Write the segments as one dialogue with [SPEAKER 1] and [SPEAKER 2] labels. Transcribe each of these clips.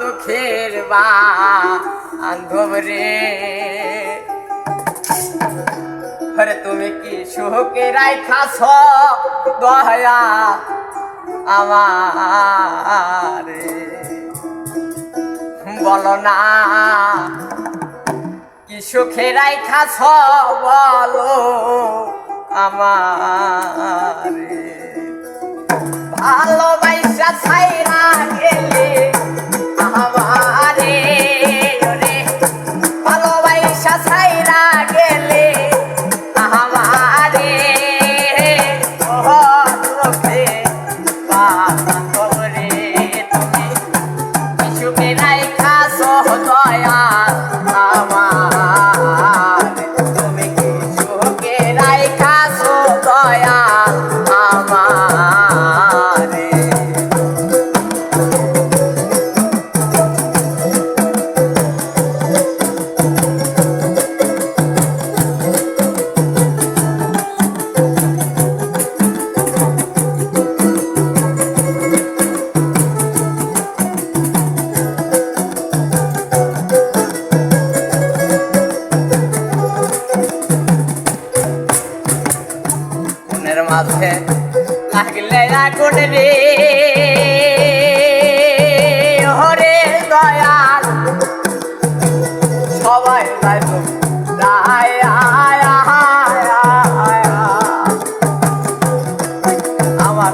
[SPEAKER 1] দুঃখের বান্ধব রে। আরে তুমি কি সুখে রাইখাছ দয়া আমার? বলো না, কি সুখে রাইখাছ বলো আমার? ভালোবাসা ছাইরা মনের মাঝে লাগলে আগুন রে হরে দয়াল, সবাই আয়। আমার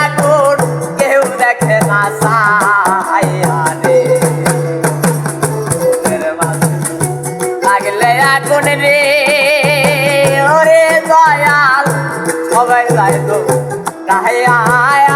[SPEAKER 1] আগুন, কেউ দেখে না রে। রে দয়াল সবাই যাই তো অন্তরেতে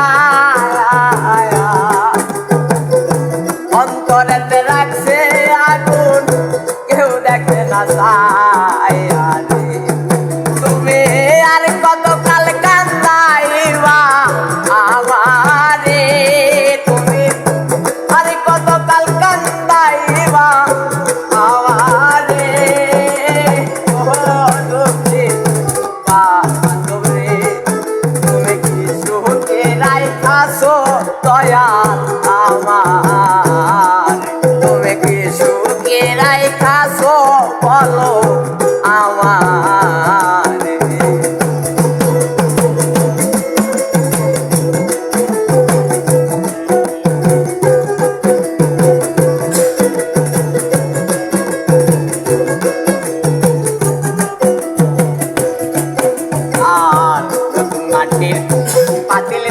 [SPEAKER 1] দয়াল